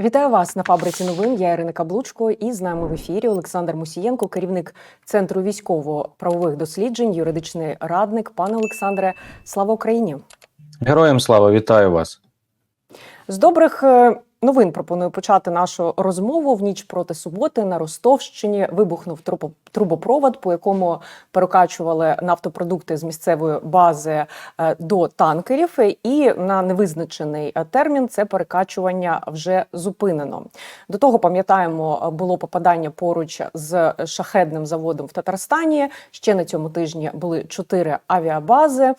Вітаю вас на фабриці новин. Я Ірина Каблучко і з нами в ефірі Олександр Мусієнко, керівник центру військово-правових досліджень, юридичний радник. Пане Олександре, слава Україні! Героям слава, вітаю вас. З добрих е, новин пропоную почати нашу розмову в ніч проти суботи на Ростовщині. Вибухнув трубо- трубопровод, по якому перекачували нафтопродукти з місцевої бази е, до танкерів. І на невизначений е, термін це перекачування вже зупинено. До того пам'ятаємо, е, було попадання поруч з шахедним заводом в Татарстані. Ще на цьому тижні були чотири авіабази.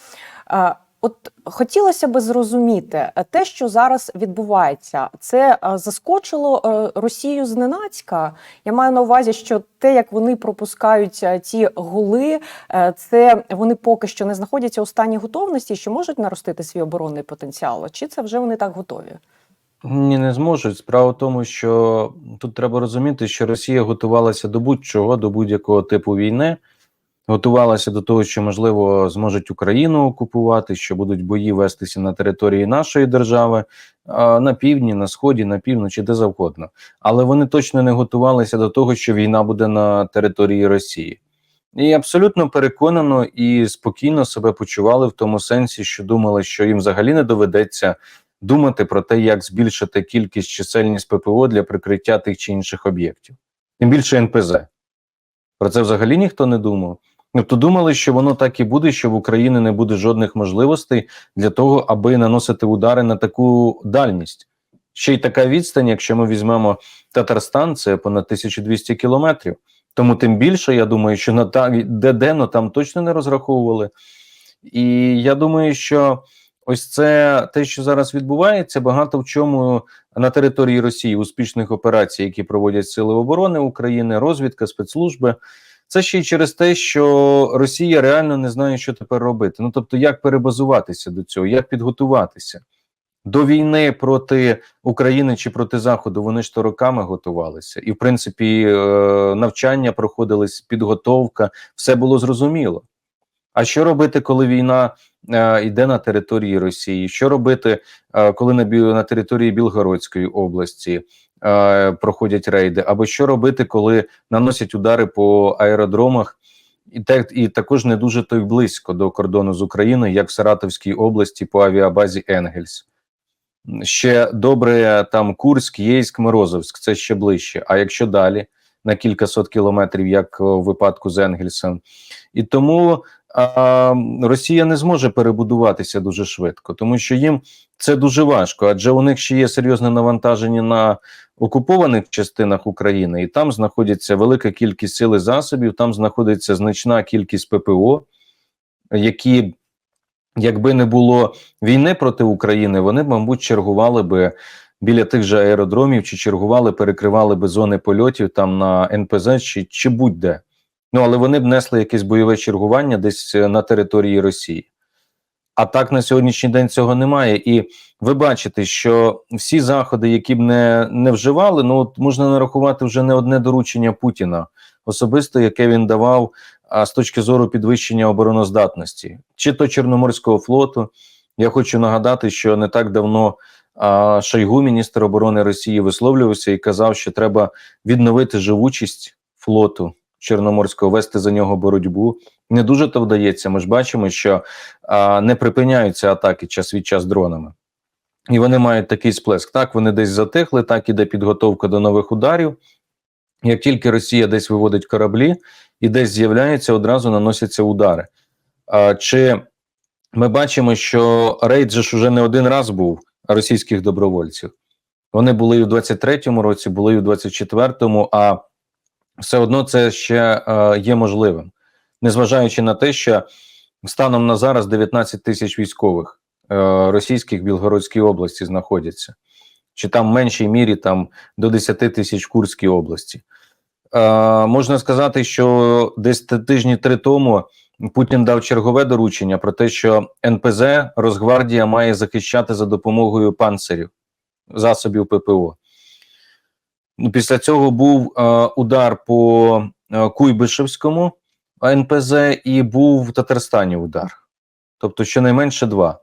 От хотілося би зрозуміти е, те, що зараз відбувається, це е, заскочило е, Росію зненацька. Я маю на увазі, що те, як вони пропускають ці гули, це вони поки що не знаходяться у стані готовності, що можуть наростити свій оборонний потенціал. Чи це вже вони так готові? Ні, не зможуть. Справа в тому, що тут треба розуміти, що Росія готувалася до будь-чого, до будь-якого типу війни. Готувалася до того, що можливо зможуть Україну окупувати, що будуть бої вестися на території нашої держави, на півдні, на сході, на півночі, де завгодно. Але вони точно не готувалися до того, що війна буде на території Росії. І абсолютно переконано і спокійно себе почували в тому сенсі, що думали, що їм взагалі не доведеться думати про те, як збільшити кількість чисельність ППО для прикриття тих чи інших об'єктів. Тим більше НПЗ. Про це взагалі ніхто не думав. Тобто думали, що воно так і буде, що в Україні не буде жодних можливостей для того, аби наносити удари на таку дальність. Ще й така відстань, якщо ми візьмемо Татарстан, це понад 1200 кілометрів. Тому тим більше, я думаю, що на та де-дено там точно не розраховували. І я думаю, що ось це те, що зараз відбувається, багато в чому на території Росії успішних операцій, які проводять сили оборони України, розвідка, спецслужби. Це ще й через те, що Росія реально не знає, що тепер робити. Ну тобто, як перебазуватися до цього, як підготуватися до війни проти України чи проти Заходу. Вони ж то роками готувалися, і в принципі е, навчання проходились, підготовка, все було зрозуміло. А що робити, коли війна е, йде на території Росії? Що робити, е, коли на, на території Білгородської області е, проходять рейди? Або що робити, коли наносять удари по аеродромах? І так і також не дуже то й близько до кордону з Україною, як в Саратовській області по авіабазі Енгельс. Ще добре там Курськ, Єйськ, Морозовськ, це ще ближче. А якщо далі на кількасот кілометрів, як у випадку з Енгельсом, і тому а, Росія не зможе перебудуватися дуже швидко, тому що їм це дуже важко, адже у них ще є серйозне навантаження на окупованих частинах України, і там знаходиться велика кількість сил засобів, там знаходиться значна кількість ППО, які, якби не було війни проти України, вони мабуть, чергували би біля тих же аеродромів, чи чергували, перекривали би зони польотів там на НПЗ, чи, чи будь-де. Ну, але вони б несли якесь бойове чергування десь е, на території Росії. А так на сьогоднішній день цього немає. І ви бачите, що всі заходи, які б не, не вживали, ну от можна нарахувати вже не одне доручення Путіна, особисто яке він давав а, з точки зору підвищення обороноздатності, чи то Чорноморського флоту. Я хочу нагадати, що не так давно а, Шойгу, міністр оборони Росії, висловлювався і казав, що треба відновити живучість флоту Чорноморського, вести за нього боротьбу. Не дуже то вдається. Ми ж бачимо, що а, не припиняються атаки час від час дронами. І вони мають такий сплеск. Так, вони десь затихли, так іде підготовка до нових ударів. Як тільки Росія десь виводить кораблі і десь з'являється, одразу наносяться удари. А, чи ми бачимо, що рейд же ж уже не один раз був російських добровольців. Вони були і в 23-му році, були і в 24-му, а все одно це ще е, є можливим, незважаючи на те, що станом на зараз 19 тисяч військових е, російських в Білгородській області знаходяться, чи там в меншій мірі там до 10 тисяч в Курській області. Е, можна сказати, що десь тижні три тому Путін дав чергове доручення про те, що НПЗ Росгвардія має захищати за допомогою панцирів, засобів ППО. Ну, Після цього був е, удар по е, Куйбишевському НПЗ і був в Татарстані удар. Тобто щонайменше два.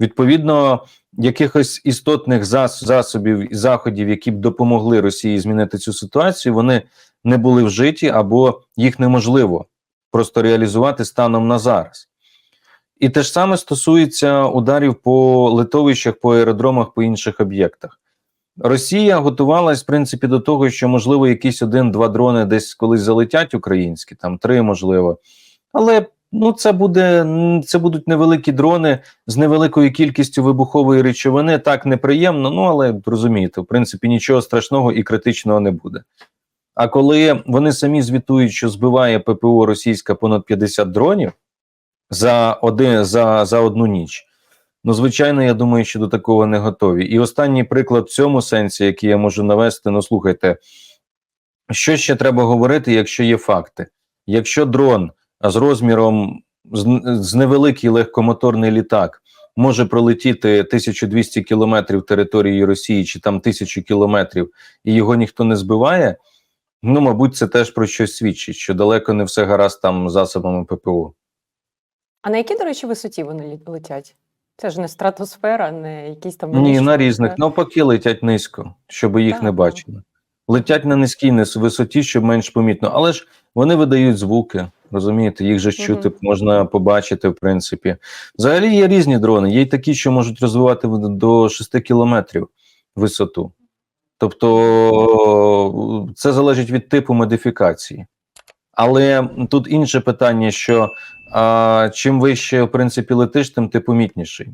Відповідно, якихось істотних зас- засобів і заходів, які б допомогли Росії змінити цю ситуацію, вони не були вжиті або їх неможливо просто реалізувати станом на зараз. І те ж саме стосується ударів по литовищах, по аеродромах, по інших об'єктах. Росія готувалась, в принципі, до того, що можливо якісь один-два дрони десь колись залетять українські, там три можливо. Але ну це буде це будуть невеликі дрони з невеликою кількістю вибухової речовини. Так неприємно, ну але розумієте, в принципі, нічого страшного і критичного не буде. А коли вони самі звітують, що збиває ППО російська понад 50 дронів за один за, за одну ніч. Ну, звичайно, я думаю, що до такого не готові. І останній приклад в цьому сенсі, який я можу навести, ну слухайте, що ще треба говорити, якщо є факти? Якщо дрон з розміром з, невеликий легкомоторний літак може пролетіти 1200 кілометрів території Росії чи там тисячу кілометрів, і його ніхто не збиває, ну, мабуть, це теж про щось свідчить, що далеко не все гаразд там засобами ППО. А на якій, до речі, висоті вони летять? Це ж не стратосфера, не якісь там Ні, на різних. Навпаки, летять низько, щоб їх Так, не бачили. Летять на низькій нес- висоті, щоб менш помітно. Але ж вони видають звуки, розумієте, їх же чути Мгм. можна побачити, в принципі. Взагалі є різні дрони. Є й такі, що можуть розвивати до 6 кілометрів висоту. Тобто це залежить від типу модифікації. Але тут інше питання: що а, чим вище, в принципі, летиш, тим ти помітніший.